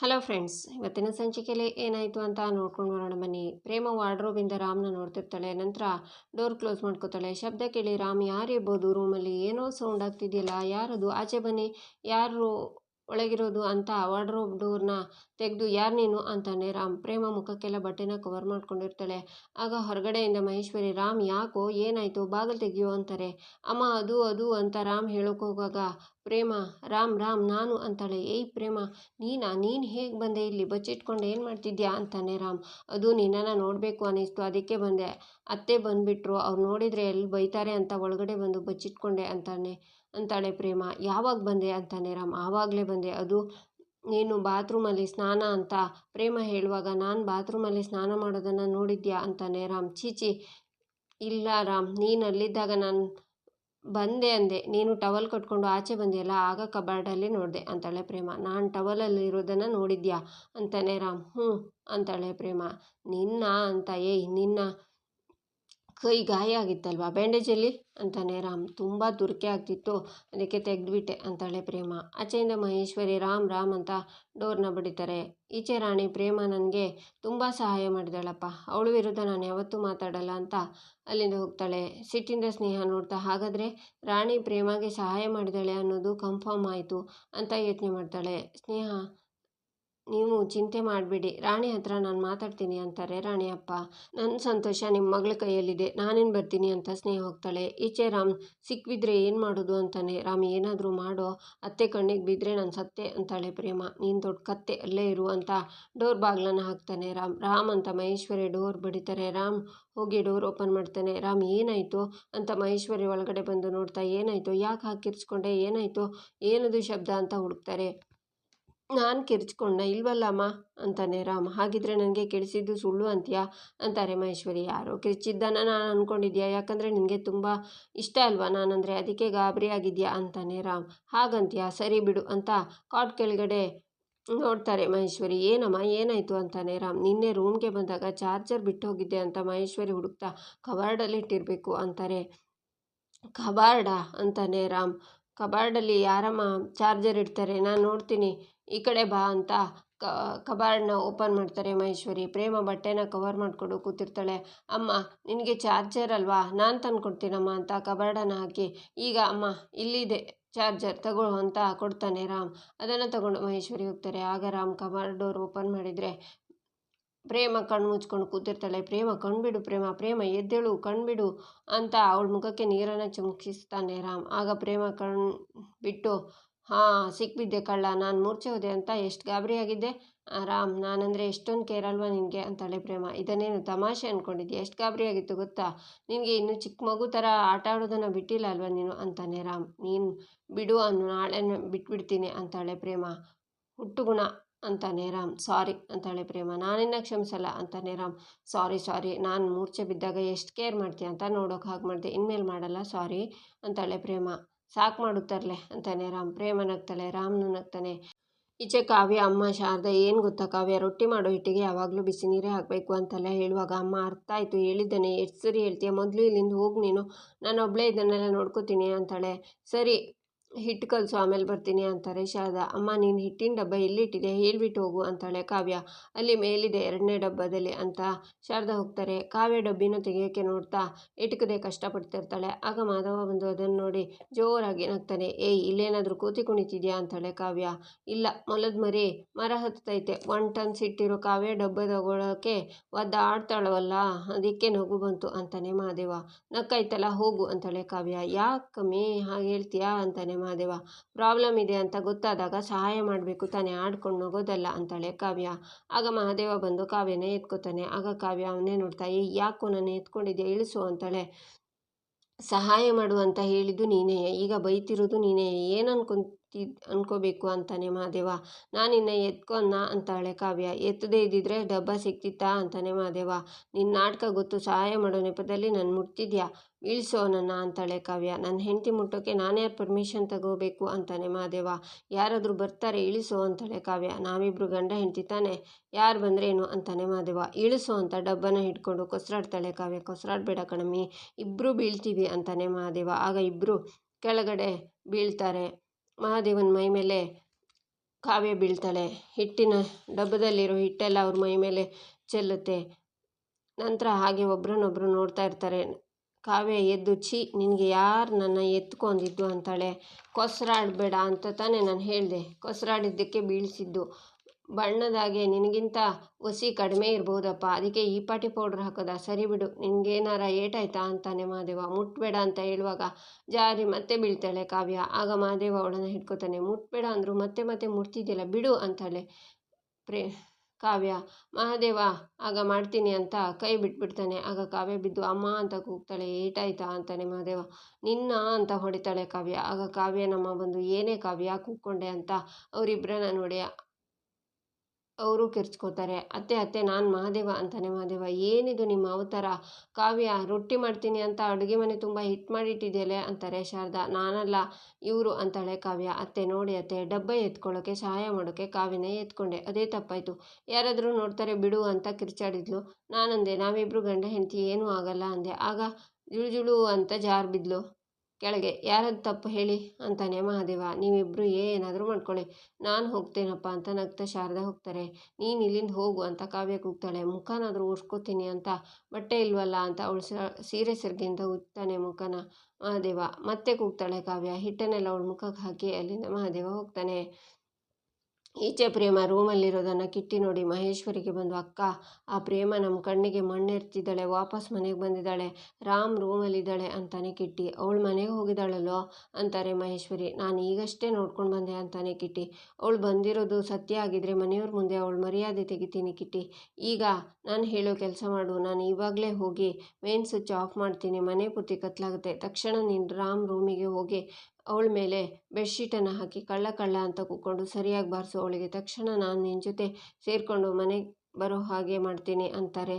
Hello friends, ಇವತ್ತಿನ ಸಂಚಿಕೆಯಲ್ಲಿ ಏನಾಯಿತು ಅಂತ ನೋಡ್ಕೊಂಡು ಬರೋಣ ಬನ್ನಿ. ಪ್ರೇಮ ವಾರ್ಡ್ರೋಬಿಂದ ರಾಮ್ನ ನೋಡ್ತಿರ್ತಾಳೆ, ನಂತರ ಡೋರ್ ಕ್ಲೋಸ್ ಮಾಡ್ಕೋತಾಳೆ. ಶಬ್ದ ಕೇಳಿ ರಾಮ್ ಯಾರಿರ್ಬೋದು ರೂಮಲ್ಲಿ ಏನೋ ಸೌಂಡ್ ಆಗ್ತಿದೆಯಲ್ಲ? ಯಾರದು? ಆಚೆ ಬನ್ನಿ. ಯಾರು ಒಳಗಿರೋದು ಅಂತ ವಾರ್ಡ್ರೋಬ್ ಡೋರ್ನ ತೆಗೆದು, ಯಾರು ನೀನು? ಅಂತಾನೆ ರಾಮ್ ಪ್ರೇಮ ಮುಖಕ್ಕೆಲ್ಲ ಬಟ್ಟೆನ ಕವರ್ ಮಾಡ್ಕೊಂಡಿರ್ತಾಳೆ. ಆಗ ಹೊರಗಡೆಯಿಂದ ಮಹೇಶ್ವರಿ, ರಾಮ್, ಯಾಕೋ? ಏನಾಯಿತು? ಬಾಗಿಲು ತೆಗಿಯೋ? ಅಂತಾರೆ. ಅಮ್ಮ, ಅದು ಅದು ಅಂತ ರಾಮ್ ಹೋಗುವಾಗ ಪ್ರೇಮ, ರಾಮ್ ರಾಮ್, ನಾನು ಅಂತಾಳೆ. ಏಯ್ ಪ್ರೇಮ, ನೀನಾ? ನೀನು ಹೇಗೆ ಬಂದೆ ಇಲ್ಲಿ? ಬಚ್ಚಿಟ್ಕೊಂಡು ಏನು ಮಾಡ್ತಿದ್ಯಾ? ಅಂತಾನೆ ರಾಮ್. ಅದು ನಿನ್ನನ್ನು ನೋಡಬೇಕು ಅನ್ನಿಸ್ತು. ಅದಕ್ಕೆ ಬಂದೆ. ಅತ್ತೆ ಬಂದುಬಿಟ್ರು. ಅವ್ರು ನೋಡಿದರೆ ಎಲ್ಲಿ ಬೈತಾರೆ ಅಂತ ಒಳಗಡೆ ಬಂದು ಬಚ್ಚಿಟ್ಕೊಂಡೆ ಅಂತಾನೆ. ಅಂತಾಳೆ ಪ್ರೇಮ. ಯಾವಾಗ ಬಂದೆ ಅಂತಾನೆ ರಾಮ್. ಆವಾಗಲೇ ಬಂದೆ. ಅದು ನೀನು ಬಾತ್ರೂಮಲ್ಲಿ ಸ್ನಾನ ಅಂತ ಪ್ರೇಮ ಹೇಳುವಾಗ ನಾನು ಬಾತ್ರೂಮಲ್ಲಿ ಸ್ನಾನ ಮಾಡೋದನ್ನು ನೋಡಿದ್ಯಾ ಅಂತಾನೆ ರಾಮ್. ಚೀಚಿ ಇಲ್ಲ ರಾಮ್. ನೀನು ಅಲ್ಲಿದ್ದಾಗ ನಾನು ಬಂದೆ ಅಂದೆ. ನೀನು ಟವಲ್ ಕಟ್ಕೊಂಡು ಆಚೆ ಬಂದೆಯಲ್ಲ, ಆಗ ಕಬಾರ್ಡಲ್ಲಿ ನೋಡಿದೆ ಅಂತಾಳೆ ಪ್ರೇಮ. ನಾನು ಟವಲಲ್ಲಿ ಇರೋದನ್ನು ನೋಡಿದ್ಯಾ ಅಂತಾನೆ ರಾಮ್. ಹ್ಞೂ ಅಂತಾಳೆ ಪ್ರೇಮ. ನಿನ್ನ ಅಂತ, ಏಯ್, ನಿನ್ನ ಕೈ ಗಾಯ ಆಗಿತ್ತಲ್ವಾ? ಬ್ಯಾಂಡೇಜಲ್ಲಿ? ಅಂತಾನೆ ರಾಮ್. ತುಂಬ ದುರ್ಕೆ ಆಗ್ತಿತ್ತು. ಅದಕ್ಕೆ ತೆಗೆದ್ಬಿಟ್ಟೆ ಅಂತಾಳೆ ಪ್ರೇಮ. ಆಚೆಯಿಂದ ಮಹೇಶ್ವರಿ, ರಾಮ್ ರಾಮ್ ಅಂತ ಡೋರ್ನ ಬಡಿತಾರೆ. ಈಚೆ ರಾಣಿ ಪ್ರೇಮ ನನಗೆ ತುಂಬ ಸಹಾಯ ಮಾಡಿದಾಳಪ್ಪ. ಅವಳು ವಿರುದ್ಧ ನಾನು ಯಾವತ್ತೂ ಮಾತಾಡಲ್ಲ ಅಂತ ಅಲ್ಲಿಂದ ಹೋಗ್ತಾಳೆ. ಸಿಟ್ಟಿಂದ ಸ್ನೇಹ ನೋಡ್ತಾ, ಹಾಗಾದರೆ ರಾಣಿ ಪ್ರೇಮಗೆ ಸಹಾಯ ಮಾಡಿದಾಳೆ ಅನ್ನೋದು ಕನ್ಫರ್ಮ್ ಆಯಿತು ಅಂತ ಯೋಚನೆ ಮಾಡ್ತಾಳೆ. ಸ್ನೇಹ ನೀವು ಚಿಂತೆ ಮಾಡಬೇಡಿ. ರಾಣಿ ಹತ್ರ ನಾನು ಮಾತಾಡ್ತೀನಿ ಅಂತಾರೆ ರಾಣಿ ಅಪ್ಪ ನನ್ನ ಸಂತೋಷ ನಿಮ್ಮ ಮಗಳ ಕೈಯಲ್ಲಿದೆ. ನಾನೇನು ಬರ್ತೀನಿ ಅಂತ ಸ್ನೇಹ ಹೋಗ್ತಾಳೆ. ಈಚೆ ರಾಮ್ ಸಿಕ್ಕಿದ್ರೆ ಏನು ಮಾಡೋದು ಅಂತಾನೆ. ರಾಮ್ ಏನಾದರೂ ಮಾಡೋ, ಅತ್ತೆ ಕಣ್ಣಿಗೆ ಬಿದ್ದರೆ ನಾನು ಸತ್ತೆ ಅಂತಾಳೆ ಪ್ರೇಮ. ನೀನು ದೊಡ್ಡ ಕತ್ತೆ, ಅಲ್ಲೇ ಇರು ಅಂತ ಡೋರ್ ಬಾಗ್ಲನ್ನು ಹಾಕ್ತಾನೆ ರಾಮ್. ರಾಮ್ ಅಂತ ಮಹೇಶ್ವರಿ ಡೋರ್ ಬಡಿತಾರೆ. ರಾಮ್ ಹೋಗಿ ಡೋರ್ ಓಪನ್ ಮಾಡ್ತಾನೆ. ರಾಮ್ ಏನಾಯಿತು ಅಂತ ಮಹೇಶ್ವರಿ ಒಳಗಡೆ ಬಂದು ನೋಡ್ತಾ, ಏನಾಯಿತು? ಯಾಕೆ ಹಾಕಿರ್ಸ್ಕೊಂಡೆ ಏನಾಯಿತು? ಏನದು ಶಬ್ದ ಅಂತ ಹುಡುಕ್ತಾರೆ. ನಾನು ಕಿರ್ಚ್ಕೊಂಡ, ಇಲ್ವಲ್ಲಮ್ಮ? ಅಂತಾನೆ ರಾಮ್. ಹಾಗಿದ್ರೆ ನನಗೆ ಕೆಡಿಸಿದ್ದು ಸುಳ್ಳು ಅಂತೀಯಾ? ಅಂತಾರೆ ಮಹೇಶ್ವರಿ. ಯಾರೋ ಕಿರ್ಚಿದ್ದಾನ ನಾನು ಅಂದ್ಕೊಂಡಿದ್ಯಾ ಯಾಕಂದರೆ ನಿನಗೆ ತುಂಬ ಇಷ್ಟ ಅಲ್ವಾ? ನಾನಂದರೆ ಅದಕ್ಕೆ ಗಾಬರಿ ಆಗಿದ್ಯಾ? ಅಂತಾನೆ ರಾಮ್. ಹಾಗಂತೀಯಾ? ಸರಿ ಬಿಡು ಅಂತ ಕಾಟ್ ಕೆಳಗಡೆ ನೋಡ್ತಾರೆ ಮಹೇಶ್ವರಿ. ಏನಮ್ಮ? ಏನಾಯಿತು? ಅಂತಾನೆ ರಾಮ್. ನಿನ್ನೆ ರೂಮ್ಗೆ ಬಂದಾಗ ಚಾರ್ಜರ್ ಬಿಟ್ಟು ಹೋಗಿದ್ದೆ ಅಂತ ಮಹೇಶ್ವರಿ ಹುಡುಕ್ತಾ ಕಬಾರ್ಡಲ್ಲಿ ಇಟ್ಟಿರಬೇಕು ಅಂತಾರೆ. ಕಬಾರ್ಡಾ ಅಂತಾನೆ ರಾಮ್. ಕಬಾರ್ಡಲ್ಲಿ ಯಾರಮ್ಮ ಚಾರ್ಜರ್ ಇಡ್ತಾರೆ. ನಾನು ನೋಡ್ತೀನಿ, ಈ ಕಡೆ ಬಾ ಅಂತ ಕ ಕಬಾರ್ಡ್ನ ಓಪನ್ ಮಾಡ್ತಾರೆ ಮಹೇಶ್ವರಿ. ಪ್ರೇಮ ಬಟ್ಟೆನ ಕವರ್ ಮಾಡಿಕೊಂಡು ಕೂತಿರ್ತಾಳೆ. ಅಮ್ಮ, ನಿನಗೆ ಚಾರ್ಜರ್ ಅಲ್ವಾ? ನಾನು ತಂದು ಕೊಡ್ತೀನಮ್ಮ ಅಂತ ಕಬಾರ್ಡನ್ನು ಹಾಕಿ, ಈಗ ಅಮ್ಮ, ಇಲ್ಲಿದೆ, ಚಾರ್ಜರ್ ತಗೋ ಅಂತ ಕೊಡ್ತಾನೆ ರಾಮ್. ಅದನ್ನು ತಗೊಂಡು ಮಹೇಶ್ವರಿ ಹೋಗ್ತಾರೆ. ಆಗ ರಾಮ್ ಕಬಾರ್ಡ್ ಡೋರ್ ಓಪನ್ ಮಾಡಿದರೆ ಪ್ರೇಮ ಕಣ್ಣು ಮುಚ್ಕೊಂಡು ಕೂತಿರ್ತಾಳೆ. ಪ್ರೇಮ ಕಣ್ಬಿಡು, ಪ್ರೇಮ ಪ್ರೇಮ, ಎದ್ದೇಳು, ಕಣ್ಬಿಡು ಅಂತ ಅವಳ ಮುಖಕ್ಕೆ ನೀರನ್ನು ಚುಮುಕಿಸ್ತಾನೆ ರಾಮ್. ಆಗ ಪ್ರೇಮ ಕಣ್ ಬಿಟ್ಟು, ಹಾಂ, ಸಿಕ್ಬಿದ್ದೆ ಕಳ್ಳ, ನಾನು ಮೂರ್ಛೆ ಹೋದೆ ಅಂತ ಎಷ್ಟು ಗಾಬರಿಯಾಗಿದ್ದೆ ರಾಮ್, ನಾನಂದರೆ ಎಷ್ಟೊಂದು ಕೇರ್ ನಿನಗೆ? ಅಂತಾಳೆ ಪ್ರೇಮ. ಇದನ್ನೇನು ತಮಾಷೆ ಅಂದ್ಕೊಂಡಿದ್ದೆ ಎಷ್ಟು ಗಾಬರಿಯಾಗಿತ್ತು ಗೊತ್ತಾ? ನಿನಗೆ ಇನ್ನು ಚಿಕ್ಕ ಮಗು ಥರ ಆಟ ಆಡೋದನ್ನು ಬಿಟ್ಟಿಲ್ಲ ಅಲ್ವಾ ನೀನು? ಅಂತಾನೆ ರಾಮ್. ನೀನು ಬಿಡು, ಅನ್ನು ನಾಳೆ ಬಿಟ್ಬಿಡ್ತೀನಿ, ಅಂತಾಳೆ ಪ್ರೇಮ. ಹುಟ್ಟುಗುಣ ಅಂತಾನೆ ರಾಮ್, ಸಾರಿ ಅಂತಾಳೆ ಪ್ರೇಮ. ನಾನಿನ್ನ ಕ್ಷಮಿಸಲ್ಲ ಅಂತಾನೆ ರಾಮ್. ಸಾರಿ ಸಾರಿ, ನಾನು ಮೂರ್ಛೆ ಬಿದ್ದಾಗ ಎಷ್ಟು ಕೇರ್ ಮಾಡ್ತೀಯ ಅಂತ ನೋಡೋಕೆ ಹಾಗೆ ಮಾಡಿದೆ. ಇನ್ಮೇಲೆ ಮಾಡಲ್ಲ, ಸಾರಿ ಅಂತಾಳೆ ಪ್ರೇಮ. ಸಾಕು ಮಾಡುತ್ತಾರಲೆ ಅಂತಾನೆ ರಾಮ್. ಪ್ರೇಮ ನಗ್ತಾಳೆ. ರಾಮ್ನು ನಗ್ತಾನೆ. ಈಚೆ ಕಾವ್ಯ, ಅಮ್ಮ, ಶಾರದಾ, ಏನು ಗೊತ್ತಾ? ಕಾವ್ಯ ರೊಟ್ಟಿ ಮಾಡೋ ಹಿಟ್ಟಿಗೆ ಯಾವಾಗಲೂ ಬಿಸಿ ನೀರೇ ಹಾಕಬೇಕು ಅಂತೆಲ್ಲ ಹೇಳುವಾಗ, ಅಮ್ಮ, ಅರ್ಥ ಆಯಿತು, ಹೇಳಿದ್ದಾನೆ. ಎಷ್ಟು ಸರಿ ಹೇಳ್ತೀಯ? ಮೊದಲು ಇಲ್ಲಿಂದ ಹೋಗಿ ನೀನು. ನಾನು ಒಬ್ಬಳೇ ಇದನ್ನೆಲ್ಲ ನೋಡ್ಕೋತೀನಿ ಅಂತಾಳೆ. ಸರಿ ಹಿಟ್ಟು ಕಲಸು, ಆಮೇಲೆ ಬರ್ತೀನಿ ಅಂತಾರೆ ಶಾರದಾ. ಅಮ್ಮ, ನೀನು ಹಿಟ್ಟಿನ ಡಬ್ಬ ಎಲ್ಲಿಟ್ಟಿದೆ? ಹೇಳ್ಬಿಟ್ಟು ಹೋಗು ಅಂತಾಳೆ ಕಾವ್ಯ. ಅಲ್ಲಿ ಮೇಲಿದೆ ಎರಡನೇ ಡಬ್ಬದಲ್ಲಿ ಅಂತ ಶಾರದಾ ಹೋಗ್ತಾರೆ. ಕಾವ್ಯ ಡಬ್ಬಿನ ತೆಗೆಯೋಕ್ಕೆ ನೋಡ್ತಾ ಇಟ್ಕದೆ ಕಷ್ಟಪಡ್ತಿರ್ತಾಳೆ. ಆಗ ಮಾಧವ ಬಂದು ಅದನ್ನು ನೋಡಿ ಜೋರಾಗಿ ನಗ್ತಾನೆ. ಏಯ್, ಇಲ್ಲೇನಾದರೂ ಕೂತಿ ಕುಣಿತಿದ್ಯಾ? ಅಂತಾಳೆ ಕಾವ್ಯ. ಇಲ್ಲ, ಮೊಲದ ಮರಿ ಮರ ಹತ್ತೈತೆ ಒನ್ ಟನ್ ಸಿಟ್ಟಿರೋ ಕಾವ್ಯ ಡಬ್ಬ ತಗೊಳ್ಳೋಕ್ಕೆ ಒದ್ದಾಡ್ತಾಳವಲ್ಲ, ಅದಕ್ಕೆ ನಗು ಬಂತು ಅಂತಾನೆ ಮಾದೇವ. ನಕ್ಕೈತಲ್ಲ ಹೋಗು ಅಂತಾಳೆ ಕಾವ್ಯ. ಯಾಕೆ ಮೇ ಹಾಗೆ ಹೇಳ್ತೀಯಾ? ಅಂತಾನೆ ಮಹಾದೇವ. ಪ್ರಾಬ್ಲಮ್ ಇದೆ ಅಂತ ಗೊತ್ತಾದಾಗ ಸಹಾಯ ಮಾಡಬೇಕು, ತಾನೇ ಆಡ್ಕೊಂಡು ಹೋಗೋದಲ್ಲ ಅಂತಾಳೆ ಕಾವ್ಯ. ಆಗ ಮಹಾದೇವ ಬಂದು ಕಾವ್ಯನೇ ಎತ್ಕೋತಾನೆ. ಆಗ ಕಾವ್ಯ ಅವನೇ ನೋಡ್ತಾ, ಏ, ಯಾಕೋ ನಾನು ಎತ್ಕೊಂಡಿದ್ದೆ ಇಳಿಸು ಅಂತಾಳೆ. ಸಹಾಯ ಮಾಡು ಅಂತ ಹೇಳಿದ್ದು ನೀನೇ ಈಗ ಬೈತಿರೋದು ನೀನೇ ಏನು ಅನ್ಕೋಬೇಕು ಅಂತಾನೆ ಮಹಾದೇವ. ನಾನಿನ್ನ ಎತ್ಕೊನ್ನ ಅಂತಾಳೆ ಕಾವ್ಯ. ಎತ್ತದೇ ಇದ್ದಿದ್ರೆ ಡಬ್ಬ ಸಿಕ್ತಿತ್ತಾ ಅಂತಾನೆ ಮಹಾದೇವ. ನಿನ್ನ ನಾಟಕ ಗೊತ್ತು, ಸಹಾಯ ಮಾಡೋ ನೆಪದಲ್ಲಿ ನಾನು ಮುಟ್ತಿದ್ಯಾ? ಇಳಿಸೋ ಅಂತಾಳೆ ಕಾವ್ಯ. ನನ್ನ ಹೆಂಡತಿ ಮುಟ್ಟೋಕ್ಕೆ ನಾನೇ ಪರ್ಮಿಷನ್ ತಗೋಬೇಕು ಅಂತಾನೆ ಮಹಾದೇವ. ಯಾರಾದರೂ ಬರ್ತಾರೆ, ಇಳಿಸೋ ಅಂತಾಳೆ ಕಾವ್ಯ. ನಾವಿಬ್ರು ಗಂಡ ಹೆಂಡತಿ ತಾನೆ. ಯಾರು ಬಂದ್ರೇನು ಅಂತಾನೆ ಮಹಾದೇವ. ಇಳಿಸೋ ಅಂತ ಡಬ್ಬನ ಹಿಡ್ಕೊಂಡು ಕೊಸ್ರಾಡ್ತಾಳೆ ಕಾವ್ಯ. ಕೊಸ್ರಾಡ್ಬೇಡ ಕಣಮ್ಮಿ. ಇಬ್ಬರು ಬೀಳ್ತೀವಿ ಅಂತಾನೆ ಮಹಾದೇವ. ಆಗ ಇಬ್ಬರು ಕೆಳಗಡೆ ಬೀಳ್ತಾರೆ. ಮಹಾದೇವನ ಮೈ ಮೇಲೆ ಕಾವ್ಯ ಬೀಳ್ತಾಳೆ. ಹಿಟ್ಟಿನ ಡಬ್ಬದಲ್ಲಿರೋ ಹಿಟ್ಟೆಲ್ಲ ಅವ್ರ ಮೈ ಮೇಲೆ ಚೆಲ್ಲುತ್ತೆ. ನಂತರ ಹಾಗೆ ಒಬ್ರನ್ನೊಬ್ಬರು ನೋಡ್ತಾ ಇರ್ತಾರೆ. ಕಾವ್ಯ ಎದ್ದು, ಛೀ, ನಿನಗೆ ಯಾರು ನನ್ನ ಎತ್ಕೊಂಡಿದ್ದು ಅಂತಾಳೆ. ಕೊಸರಾಡಬೇಡ ಅಂತ ತಾನೇ ನಾನು ಹೇಳಿದೆ. ಕೊಸರಾಡಿದ್ದಕ್ಕೆ ಬೀಳಿಸಿದ್ದು. ಬಣ್ಣದಾಗೆ ನಿನಗಿಂತ ಒಸಿ ಕಡಿಮೆ ಇರ್ಬೋದಪ್ಪ. ಅದಕ್ಕೆ ಈ ಪಾಟಿ ಪೌಡ್ರ್ ಹಾಕೋದ? ಸರಿ ಬಿಡು. ನಿನಗೇನಾರ ಏಟಾಯ್ತಾ ಅಂತಾನೆ ಮಹಾದೇವ ಮುಟ್ಬೇಡ ಅಂತ ಹೇಳುವಾಗ ಜಾರಿ ಮತ್ತೆ ಬೀಳ್ತಾಳೆ ಕಾವ್ಯ. ಆಗ ಮಹಾದೇವ ಅವಳನ್ನು ಹಿಡ್ಕೊತಾನೆ. ಮುಟ್ಬೇಡ ಅಂದರು ಮತ್ತೆ ಮತ್ತೆ ಮುಟ್ತಿದ್ದಿಲ್ಲ ಬಿಡು ಅಂತಾಳೆ ಪ್ರೇ ಕಾವ್ಯ. ಮಹಾದೇವ ಆಗ ಮಾಡ್ತೀನಿ ಅಂತ ಕೈ ಬಿಟ್ಬಿಡ್ತಾನೆ. ಆಗ ಕಾವ್ಯ ಬಿದ್ದು, ಅಮ್ಮ ಅಂತ ಕೂಗ್ತಾಳೆ. ಏಟಾಯ್ತಾ ಅಂತಾನೆ ಮಹಾದೇವ ನಿನ್ನ ಅಂತ ಹೊಡಿತಾಳೆ ಕಾವ್ಯ. ಆಗ ಕಾವ್ಯ ನಮ್ಮ ಬಂದು, ಏನೇ ಕಾವ್ಯ ಕೂಗ್ಕೊಂಡೆ ಅಂತ ಅವರಿಬ್ಬರನ್ನ ನೋಡಿ ಅವರು ಕಿರ್ಚ್ಕೋತಾರೆ, ಅತ್ತೆ ಅತ್ತೆ, ನಾನು ಮಹಾದೇವ ಅಂತಾನೆ ಮಹಾದೇವ, ಏನಿದು ನಿಮ್ಮ ಅವತಾರ? ಕಾವ್ಯ, ರೊಟ್ಟಿ ಮಾಡ್ತೀನಿ ಅಂತ ಅಡುಗೆ ಮನೆ ತುಂಬ ಹಿಟ್ ಮಾಡಿಟ್ಟಿದೆಯಲ್ಲೇ ಅಂತಾರೆ ಶಾರದಾ. ನಾನಲ್ಲ, ಇವರು ಅಂತಾಳೆ ಕಾವ್ಯ. ಅತ್ತೆ, ನೋಡಿ ಅತ್ತೆ, ಡಬ್ಬ ಎತ್ಕೊಳ್ಳೋಕೆ ಸಹಾಯ ಮಾಡೋಕ್ಕೆ ಕಾವ್ಯನೇ ಎತ್ಕೊಂಡೆ. ಅದೇ ತಪ್ಪಾಯಿತು. ಯಾರಾದರೂ ನೋಡ್ತಾರೆ ಬಿಡು ಅಂತ ಕಿರ್ಚಾಡಿದ್ಲು. ನಾನಂದೆ ನಾವಿಬ್ಬರು ಗಂಡ ಹೆಂಡತಿ ಏನೂ ಆಗಲ್ಲ ಅಂದೆ. ಆಗ ಜುಳು ಜುಳು ಅಂತ ಜಾರು ಬಿದ್ಲು. ಕೆಳಗೆ ಯಾರದ್ದು ತಪ್ಪು ಹೇಳಿ? ಅಂತಾನೆ ಮಹಾದೇವ. ನೀವಿಬ್ಬರು ಏನಾದರೂ ಮಾಡ್ಕೊಳ್ಳಿ. ನಾನು ಹೋಗ್ತೇನಪ್ಪ ಅಂತ ನಗ್ತಾ ಶಾರದಾ ಹೋಗ್ತಾರೆ. ನೀನು ಇಲ್ಲಿಂದ ಹೋಗು ಅಂತ ಕಾವ್ಯ ಕೂಗ್ತಾಳೆ. ಮುಖನಾದರೂ ಉರ್ಸ್ಕೊತೀನಿ ಅಂತ. ಬಟ್ಟೆ ಇಲ್ವಲ್ಲ ಅಂತ ಅವಳು ಸೀರೆ ಸೆರಗಿಂದ ಉತ್ತಾನೆ ಮುಖನ ಮಹಾದೇವ. ಮತ್ತೆ ಕೂಗ್ತಾಳೆ ಕಾವ್ಯ. ಹಿಟ್ಟನ್ನೆಲ್ಲ ಅವಳ ಮುಖಕ್ಕೆ ಹಾಕಿ ಅಲ್ಲಿಂದ ಮಹಾದೇವ ಹೋಗ್ತಾನೆ. ಈಚೆ ಪ್ರೇಮ ರೂಮಲ್ಲಿರೋದನ್ನು ಕಿಟ್ಟಿ ನೋಡಿ ಮಹೇಶ್ವರಿಗೆ ಬಂದು, ಅಕ್ಕ, ಆ ಪ್ರೇಮ ನಮ್ಮ ಕಣ್ಣಿಗೆ ಮಣ್ಣೆರ್ತಿದ್ದಾಳೆ, ವಾಪಸ್ ಮನೆಗೆ ಬಂದಿದ್ದಾಳೆ, ರಾಮ್ ರೂಮಲ್ಲಿದ್ದಾಳೆ ಅಂತಾನೆ ಕಿಟ್ಟಿ. ಅವಳು ಮನೆಗೆ ಹೋಗಿದ್ದಾಳಲ್ಲೋ? ಅಂತಾರೆ ಮಹೇಶ್ವರಿ. ನಾನು ಈಗಷ್ಟೇ ನೋಡ್ಕೊಂಡು ಬಂದೆ ಅಂತಾನೆ ಕಿಟ್ಟಿ. ಅವಳು ಬಂದಿರೋದು ಸತ್ಯ ಆಗಿದ್ರೆ ಮನೆಯವ್ರ ಮುಂದೆ ಅವಳು ಮರ್ಯಾದೆ ತೆಗಿತೀನಿ ಕಿಟ್ಟಿ. ಈಗ ನಾನು ಹೇಳೋ ಕೆಲಸ ಮಾಡು. ನಾನು ಇವಾಗಲೇ ಹೋಗಿ ಮೇನ್ ಸ್ವಿಚ್ ಆಫ್ ಮಾಡ್ತೀನಿ. ಮನೆ ಪೂರ್ತಿ ಕತ್ಲಾಗುತ್ತೆ. ತಕ್ಷಣ ನೀನು ರಾಮ್ ರೂಮಿಗೆ ಹೋಗಿ ಅವಳ ಮೇಲೆ ಬೆಡ್ಶೀಟನ್ನು ಹಾಕಿ ಕಳ್ಳ ಕಳ್ಳ ಅಂತ ಕೂತ್ಕೊಂಡು ಸರಿಯಾಗಿ ಬಾರಿಸು ಅವಳಿಗೆ, ತಕ್ಷಣ ನಾನು ನಿನ್ನ ಜೊತೆ ಸೇರಿಕೊಂಡು ಮನೆಗೆ ಬರೋ ಹಾಗೆ ಮಾಡ್ತೀನಿ ಅಂತಾರೆ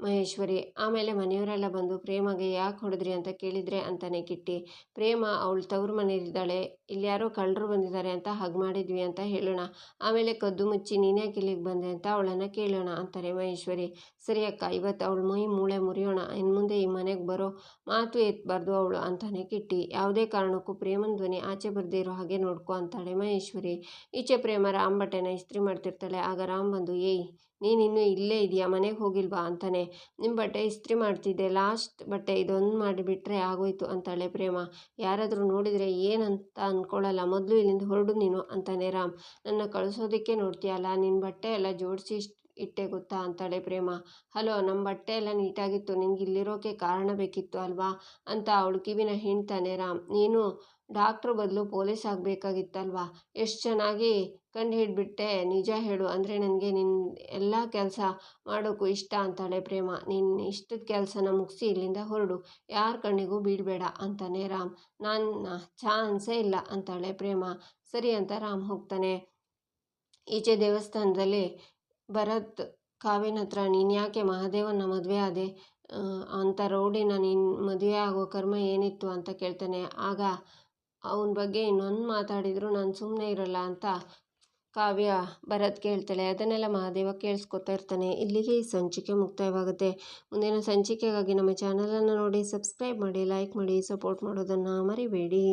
ಮಹೇಶ್ವರಿ. ಆಮೇಲೆ ಮನೆಯವರೆಲ್ಲ ಬಂದು, ಪ್ರೇಮಗೆ ಯಾಕೆ ಹೊಡೆದ್ರಿ ಅಂತ ಕೇಳಿದರೆ ಅಂತಾನೆ ಕಿಟ್ಟಿ. ಪ್ರೇಮ, ಅವಳು ತವ್ರ ಮನೇಲಿದ್ದಾಳೆ ಇಲ್ಲಿ ಯಾರೋ ಕಳ್ಳರು ಬಂದಿದ್ದಾರೆ ಅಂತ ಹಗ್ ಮಾಡಿದ್ವಿ ಅಂತ ಹೇಳೋಣ. ಆಮೇಲೆ ಕದ್ದು ಮುಚ್ಚಿ ನೀನ್ಯಾಕೆ ಇಲ್ಲಿಗೆ ಬಂದೆ ಅಂತ ಅವಳನ್ನು ಕೇಳೋಣ ಅಂತಾರೆ ಮಹೇಶ್ವರಿ. ಸರಿ ಅಕ್ಕ ಇವತ್ತು ಅವಳು ಮೈ ಮೂಳೆ ಮುರಿಯೋಣ ಇನ್ನು ಮುಂದೆ ಈ ಮನೆಗೆ ಬರೋ ಮಾತು ಎತ್ತಬಾರ್ದು ಅವಳು ಅಂತಾನೆ ಕಿಟ್ಟಿ. ಯಾವುದೇ ಕಾರಣಕ್ಕೂ ಪ್ರೇಮನ ಧ್ವನಿ ಆಚೆ ಬರದೇ ಇರೋ ಹಾಗೆ ನೋಡ್ಕೊ ಅಂತಾಳೆ ಮಹೇಶ್ವರಿ. ಈಚೆ ಪ್ರೇಮ ರಾಮ್ ಬಟ್ಟೆನ ಇಸ್ತ್ರಿ ಮಾಡ್ತಿರ್ತಾಳೆ, ಆಗ ರಾಮ್ ಬಂದು, ಏಯ್ ನೀನಿನ್ನೂ ಇಲ್ಲೇ ಇದೆಯಾ, ಮನೆಗೆ ಹೋಗಿಲ್ವಾ? ಅಂತಾನೆ. ನಿಮ್ಮ ಬಟ್ಟೆ ಇಸ್ತ್ರಿ ಮಾಡ್ತಿದ್ದೆ, ಲಾಸ್ಟ್ ಬಟ್ಟೆ ಇದೊಂದು ಮಾಡಿಬಿಟ್ರೆ ಆಗೋಯ್ತು ಅಂತಾಳೆ ಪ್ರೇಮ. ಯಾರಾದರೂ ನೋಡಿದರೆ ಏನಂತ ಅಂದ್ಕೊಳ್ಳಲ್ಲ ಮೊದಲು ಇಲ್ಲಿಂದ ಹೊರಡು ನೀನು ಅಂತಾನೆ ರಾಮ್. ನನ್ನ ಕಳಿಸೋದಕ್ಕೆ ನೋಡ್ತೀಯಲ್ಲ ನಿನ್ನ ಬಟ್ಟೆ ಎಲ್ಲ ಜೋಡಿಸಿ ಇಟ್ಟೆ ಗೊತ್ತಾ? ಅಂತಾಳೆ ಪ್ರೇಮ. ಹಲೋ ನಮ್ಮ ಬಟ್ಟೆ ಎಲ್ಲ ನೀಟಾಗಿತ್ತು. ನಿನಗೆ ಇಲ್ಲಿರೋಕೆ ಕಾರಣ ಬೇಕಿತ್ತು ಅಲ್ವಾ? ಅಂತ ಅವಳು ಕಿವಿನ ಹಿಂಡ್ತಾನೆ ರಾಮ್. ನೀನು ಡಾಕ್ಟ್ರ್ ಬದಲು ಪೊಲೀಸ್ ಆಗಬೇಕಾಗಿತ್ತಲ್ವಾ? ಎಷ್ಟು ಚೆನ್ನಾಗಿ ಕಂಡು ಹಿಡ್ಬಿಟ್ಟೆ ನಿಜ ಹೇಳು. ಅಂದರೆ ನನಗೆ ನಿನ್ನ ಎಲ್ಲ ಕೆಲಸ ಮಾಡೋಕ್ಕೂ ಇಷ್ಟ ಅಂತಾಳೆ ಪ್ರೇಮ. ನಿನ್ನ ಇಷ್ಟದ ಕೆಲಸನ ಮುಗಿಸಿ ಇಲ್ಲಿಂದ ಹೊರಡು. ಯಾರ ಕಣ್ಣಿಗೂ ಬೀಳಬೇಡ ಅಂತಾನೆ ರಾಮ್. ನಾನು ಚಾನ್ಸೇ ಇಲ್ಲ ಅಂತಾಳೆ ಪ್ರೇಮ. ಸರಿ ಅಂತ ರಾಮ್ ಹೋಗ್ತಾನೆ. ಈಚೆ ದೇವಸ್ಥಾನದಲ್ಲಿ ಭರತ್ ಕಾವ್ಯನ ಹತ್ರ, ನೀನು ಯಾಕೆ ಮಹಾದೇವನ ಮದುವೆ ಆದೆ? ಅಂತ ರೌಡಿನ ನೀನು ಮದುವೆ ಆಗೋ ಕರ್ಮ ಏನಿತ್ತು ಅಂತ ಕೇಳ್ತಾನೆ. ಆಗ ಅವನ ಬಗ್ಗೆ ಇನ್ನೊಂದು ಮಾತಾಡಿದರೂ, ನಾನು ಸುಮ್ಮನೆ ಇರಲ್ಲ ಅಂತ ಕಾವ್ಯ ಭರತ್ ಕೇಳ್ತಾಳೆ. ಅದನ್ನೆಲ್ಲ ಮಹಾದೇವ ಕೇಳಿಸ್ಕೊತಾ ಇರ್ತಾನೆ. ಇಲ್ಲಿಗೆ ಈ ಸಂಚಿಕೆ ಮುಕ್ತಾಯವಾಗುತ್ತೆ. ಮುಂದಿನ ಸಂಚಿಕೆಗಾಗಿ ನಮ್ಮ ಚಾನಲನ್ನು ನೋಡಿ ಸಬ್ಸ್ಕ್ರೈಬ್ ಮಾಡಿ ಲೈಕ್ ಮಾಡಿ ಸಪೋರ್ಟ್ ಮಾಡೋದನ್ನು ಮರಿಬೇಡಿ.